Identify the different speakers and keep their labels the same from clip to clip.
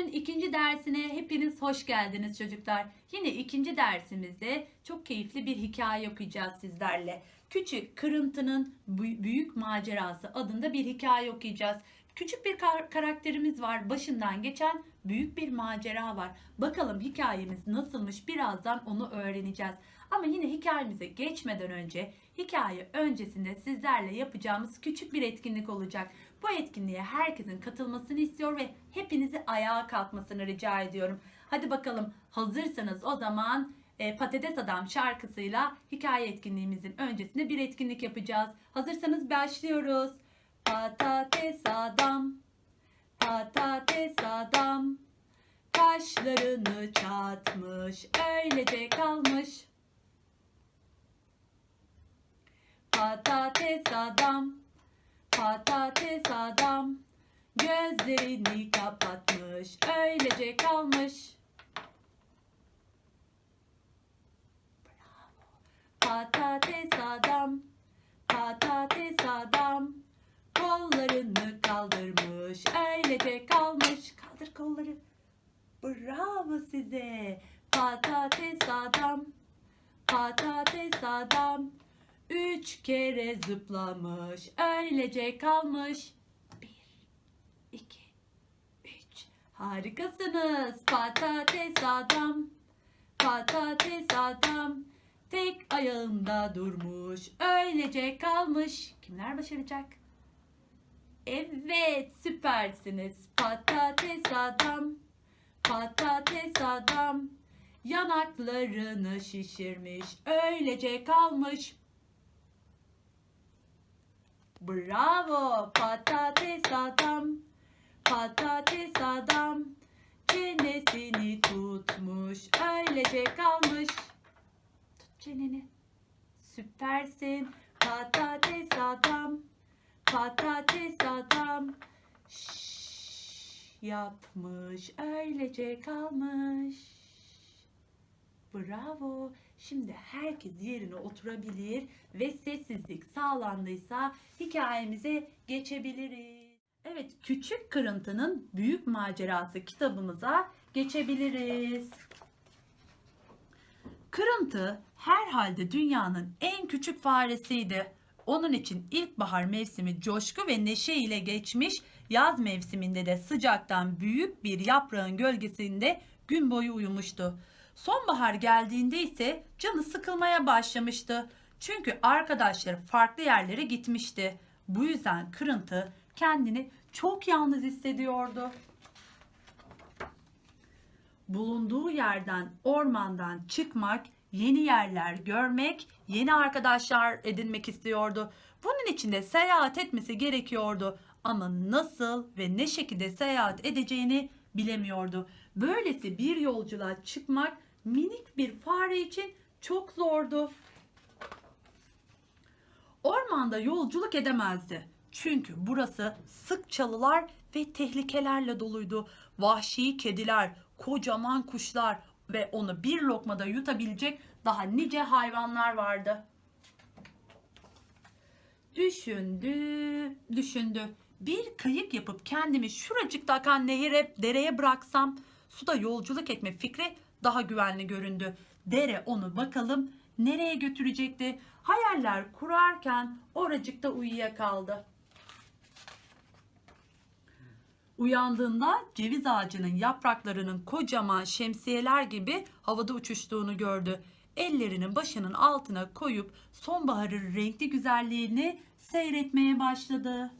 Speaker 1: Küçüğün ikinci dersine hepiniz hoş geldiniz çocuklar. Yine ikinci dersimizde çok keyifli bir hikaye okuyacağız sizlerle. Küçük Kırıntı'nın Bü- Büyük Macerası adında bir hikaye okuyacağız. Küçük bir kar- karakterimiz var. Başından geçen büyük bir macera var. Bakalım hikayemiz nasılmış birazdan onu öğreneceğiz. Ama yine hikayemize geçmeden önce hikaye öncesinde sizlerle yapacağımız küçük bir etkinlik olacak. Bu etkinliğe herkesin katılmasını istiyor ve hepinizi ayağa kalkmasını rica ediyorum. Hadi bakalım hazırsanız o zaman e, Patates Adam şarkısıyla hikaye etkinliğimizin öncesinde bir etkinlik yapacağız. Hazırsanız başlıyoruz. Patates Adam, Patates Adam, kaşlarını çatmış, öylece kalmış. Patates Adam, Patates adam gözlerini kapatmış öylece kalmış. Patates adam patates adam kollarını kaldırmış öylece kalmış. Kaldır kolları. Bravo size. Patates adam patates adam Üç kere zıplamış, öylece kalmış. Bir, iki, üç. Harikasınız. Patates adam, patates adam. Tek ayağında durmuş, öylece kalmış. Kimler başaracak? Evet, süpersiniz. Patates adam, patates adam. Yanaklarını şişirmiş, öylece kalmış. Bravo patates adam. Patates adam. Çenesini tutmuş öylece kalmış. Tut çeneni. Süpersin patates adam. Patates adam. Şşş, yapmış öylece kalmış. Bravo. Şimdi herkes yerine oturabilir ve sessizlik sağlandıysa hikayemize geçebiliriz. Evet, Küçük Kırıntı'nın Büyük Macerası kitabımıza geçebiliriz. Kırıntı herhalde dünyanın en küçük faresiydi. Onun için ilkbahar mevsimi coşku ve neşe ile geçmiş, yaz mevsiminde de sıcaktan büyük bir yaprağın gölgesinde gün boyu uyumuştu. Sonbahar geldiğinde ise canı sıkılmaya başlamıştı. Çünkü arkadaşları farklı yerlere gitmişti. Bu yüzden kırıntı kendini çok yalnız hissediyordu. Bulunduğu yerden, ormandan çıkmak, yeni yerler görmek, yeni arkadaşlar edinmek istiyordu. Bunun için de seyahat etmesi gerekiyordu ama nasıl ve ne şekilde seyahat edeceğini bilemiyordu. Böylesi bir yolculuğa çıkmak minik bir fare için çok zordu. Ormanda yolculuk edemezdi. Çünkü burası sık çalılar ve tehlikelerle doluydu. Vahşi kediler, kocaman kuşlar ve onu bir lokmada yutabilecek daha nice hayvanlar vardı. Düşündü, düşündü. Bir kayık yapıp kendimi şuracıkta akan nehire, dereye bıraksam suda yolculuk etme fikri daha güvenli göründü. Dere onu bakalım nereye götürecekti? Hayaller kurarken oracıkta uyuyakaldı. Uyandığında ceviz ağacının yapraklarının kocaman şemsiyeler gibi havada uçuştuğunu gördü. Ellerini başının altına koyup sonbaharın renkli güzelliğini seyretmeye başladı.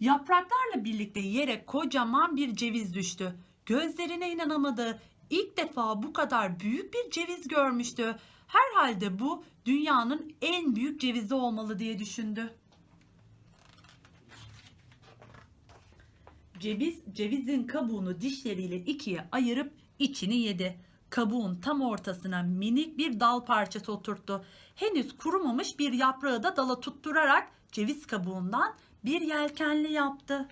Speaker 1: Yapraklarla birlikte yere kocaman bir ceviz düştü. Gözlerine inanamadı. İlk defa bu kadar büyük bir ceviz görmüştü. Herhalde bu dünyanın en büyük cevizi olmalı diye düşündü. Ceviz, cevizin kabuğunu dişleriyle ikiye ayırıp içini yedi. Kabuğun tam ortasına minik bir dal parçası oturttu. Henüz kurumamış bir yaprağı da dala tutturarak ceviz kabuğundan bir yelkenli yaptı.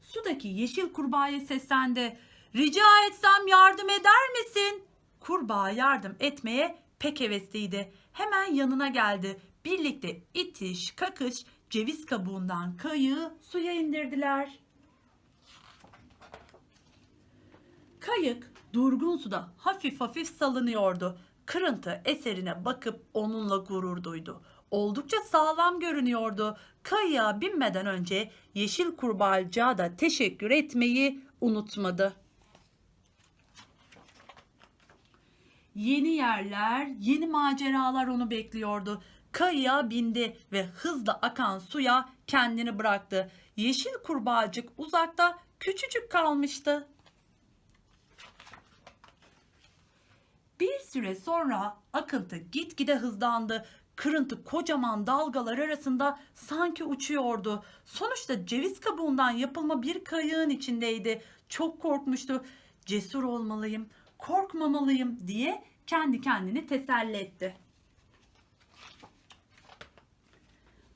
Speaker 1: Sudaki yeşil kurbağaya seslendi. Rica etsem yardım eder misin? Kurbağa yardım etmeye pek hevesliydi. Hemen yanına geldi. birlikte itiş kakış ceviz kabuğundan kayığı suya indirdiler. Kayık durgun suda hafif hafif salınıyordu. Kırıntı eserine bakıp onunla gurur duydu. Oldukça sağlam görünüyordu. Kayığa binmeden önce yeşil kurbağacığa da teşekkür etmeyi unutmadı. Yeni yerler, yeni maceralar onu bekliyordu. Kayığa bindi ve hızla akan suya kendini bıraktı. Yeşil kurbağacık uzakta küçücük kalmıştı. Bir süre sonra akıntı gitgide hızlandı. Kırıntı kocaman dalgalar arasında sanki uçuyordu. Sonuçta ceviz kabuğundan yapılma bir kayığın içindeydi. Çok korkmuştu. Cesur olmalıyım, korkmamalıyım diye kendi kendini teselli etti.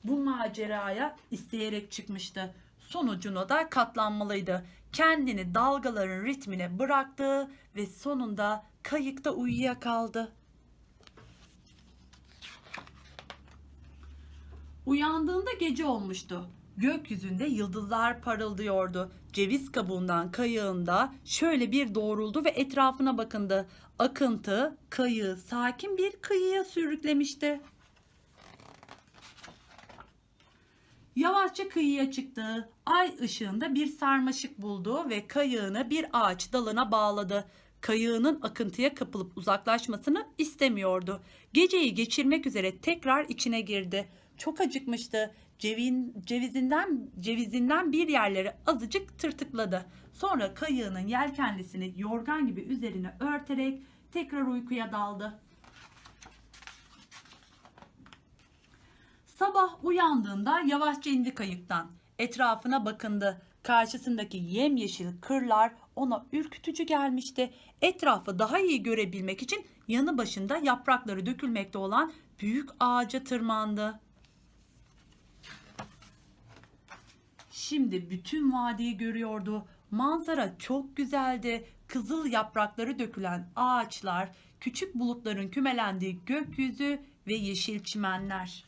Speaker 1: Bu maceraya isteyerek çıkmıştı. Sonucuna da katlanmalıydı. Kendini dalgaların ritmine bıraktı ve sonunda kayıkta uyuyakaldı. Uyandığında gece olmuştu. Gökyüzünde yıldızlar parıldıyordu. Ceviz kabuğundan kayığında şöyle bir doğruldu ve etrafına bakındı. Akıntı kayığı sakin bir kıyıya sürüklemişti. Yavaşça kıyıya çıktı. Ay ışığında bir sarmaşık buldu ve kayığını bir ağaç dalına bağladı. Kayığının akıntıya kapılıp uzaklaşmasını istemiyordu. Geceyi geçirmek üzere tekrar içine girdi. Çok acıkmıştı. Cevin, cevizinden cevizinden bir yerleri azıcık tırtıkladı. Sonra kayığının yelkenlisini yorgan gibi üzerine örterek tekrar uykuya daldı. Sabah uyandığında yavaşça indi kayıktan. Etrafına bakındı. Karşısındaki yemyeşil kırlar ona ürkütücü gelmişti. Etrafı daha iyi görebilmek için yanı başında yaprakları dökülmekte olan büyük ağaca tırmandı. Şimdi bütün vadiyi görüyordu. Manzara çok güzeldi. Kızıl yaprakları dökülen ağaçlar, küçük bulutların kümelendiği gökyüzü ve yeşil çimenler.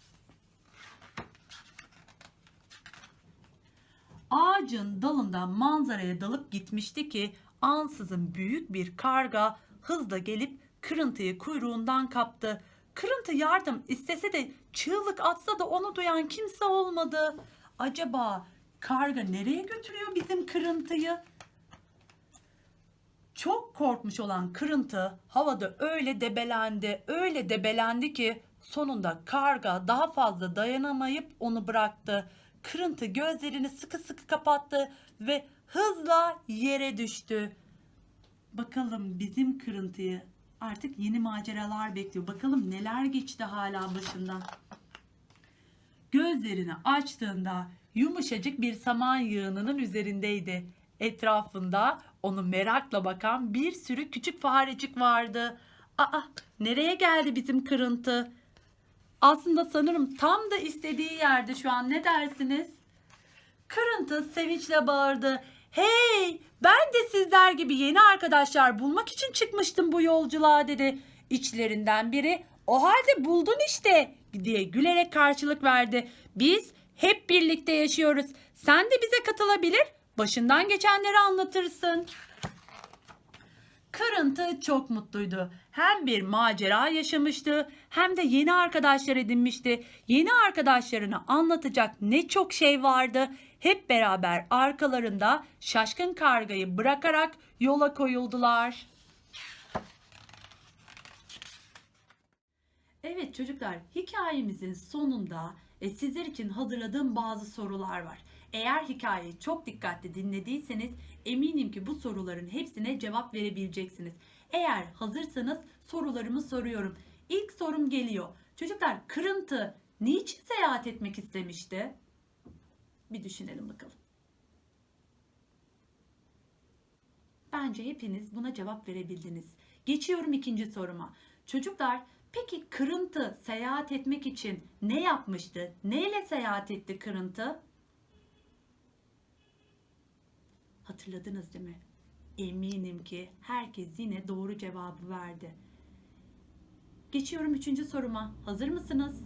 Speaker 1: Ağacın dalından manzaraya dalıp gitmişti ki ansızın büyük bir karga hızla gelip kırıntıyı kuyruğundan kaptı. Kırıntı yardım istese de çığlık atsa da onu duyan kimse olmadı. Acaba karga nereye götürüyor bizim kırıntıyı? Çok korkmuş olan kırıntı havada öyle debelendi, öyle debelendi ki sonunda karga daha fazla dayanamayıp onu bıraktı. Kırıntı gözlerini sıkı sıkı kapattı ve hızla yere düştü. Bakalım bizim kırıntıyı artık yeni maceralar bekliyor. Bakalım neler geçti hala başından. Gözlerini açtığında yumuşacık bir saman yığınının üzerindeydi. Etrafında onu merakla bakan bir sürü küçük farecik vardı. Aa, nereye geldi bizim kırıntı? Aslında sanırım tam da istediği yerde şu an ne dersiniz? Kırıntı sevinçle bağırdı. Hey ben de sizler gibi yeni arkadaşlar bulmak için çıkmıştım bu yolculuğa dedi. İçlerinden biri o halde buldun işte diye gülerek karşılık verdi. Biz hep birlikte yaşıyoruz. Sen de bize katılabilir, başından geçenleri anlatırsın. Kırıntı çok mutluydu. Hem bir macera yaşamıştı hem de yeni arkadaşlar edinmişti. Yeni arkadaşlarını anlatacak ne çok şey vardı. Hep beraber arkalarında şaşkın kargayı bırakarak yola koyuldular. Evet çocuklar hikayemizin sonunda e, sizler için hazırladığım bazı sorular var. Eğer hikayeyi çok dikkatli dinlediyseniz eminim ki bu soruların hepsine cevap verebileceksiniz. Eğer hazırsanız sorularımı soruyorum. İlk sorum geliyor. Çocuklar kırıntı niçin seyahat etmek istemişti? Bir düşünelim bakalım. Bence hepiniz buna cevap verebildiniz. Geçiyorum ikinci soruma. Çocuklar peki kırıntı seyahat etmek için ne yapmıştı? Neyle seyahat etti kırıntı? Hatırladınız değil mi? Eminim ki herkes yine doğru cevabı verdi. Geçiyorum üçüncü soruma. Hazır mısınız?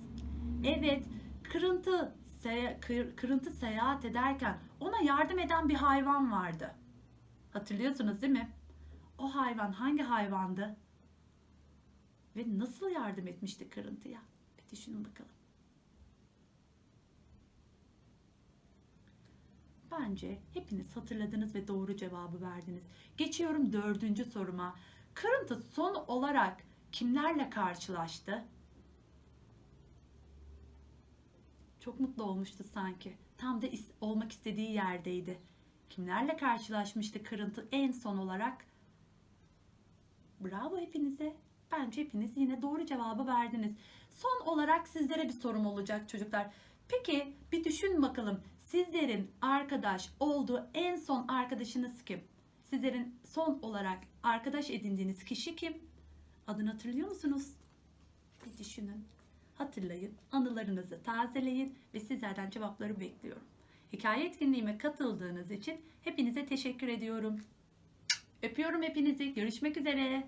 Speaker 1: Evet, kırıntı se- kır- kırıntı seyahat ederken ona yardım eden bir hayvan vardı. Hatırlıyorsunuz değil mi? O hayvan hangi hayvandı? Ve nasıl yardım etmişti kırıntıya? Bir düşünün bakalım. Bence hepiniz hatırladınız ve doğru cevabı verdiniz. Geçiyorum dördüncü soruma. Kırıntı son olarak kimlerle karşılaştı? Çok mutlu olmuştu sanki. Tam da is- olmak istediği yerdeydi. Kimlerle karşılaşmıştı kırıntı en son olarak? Bravo hepinize. Bence hepiniz yine doğru cevabı verdiniz. Son olarak sizlere bir sorum olacak çocuklar. Peki bir düşün bakalım. Sizlerin arkadaş olduğu en son arkadaşınız kim? Sizlerin son olarak arkadaş edindiğiniz kişi kim? Adını hatırlıyor musunuz? Bir düşünün. Hatırlayın, anılarınızı tazeleyin ve sizlerden cevapları bekliyorum. Hikaye etkinliğime katıldığınız için hepinize teşekkür ediyorum. Öpüyorum hepinizi. Görüşmek üzere.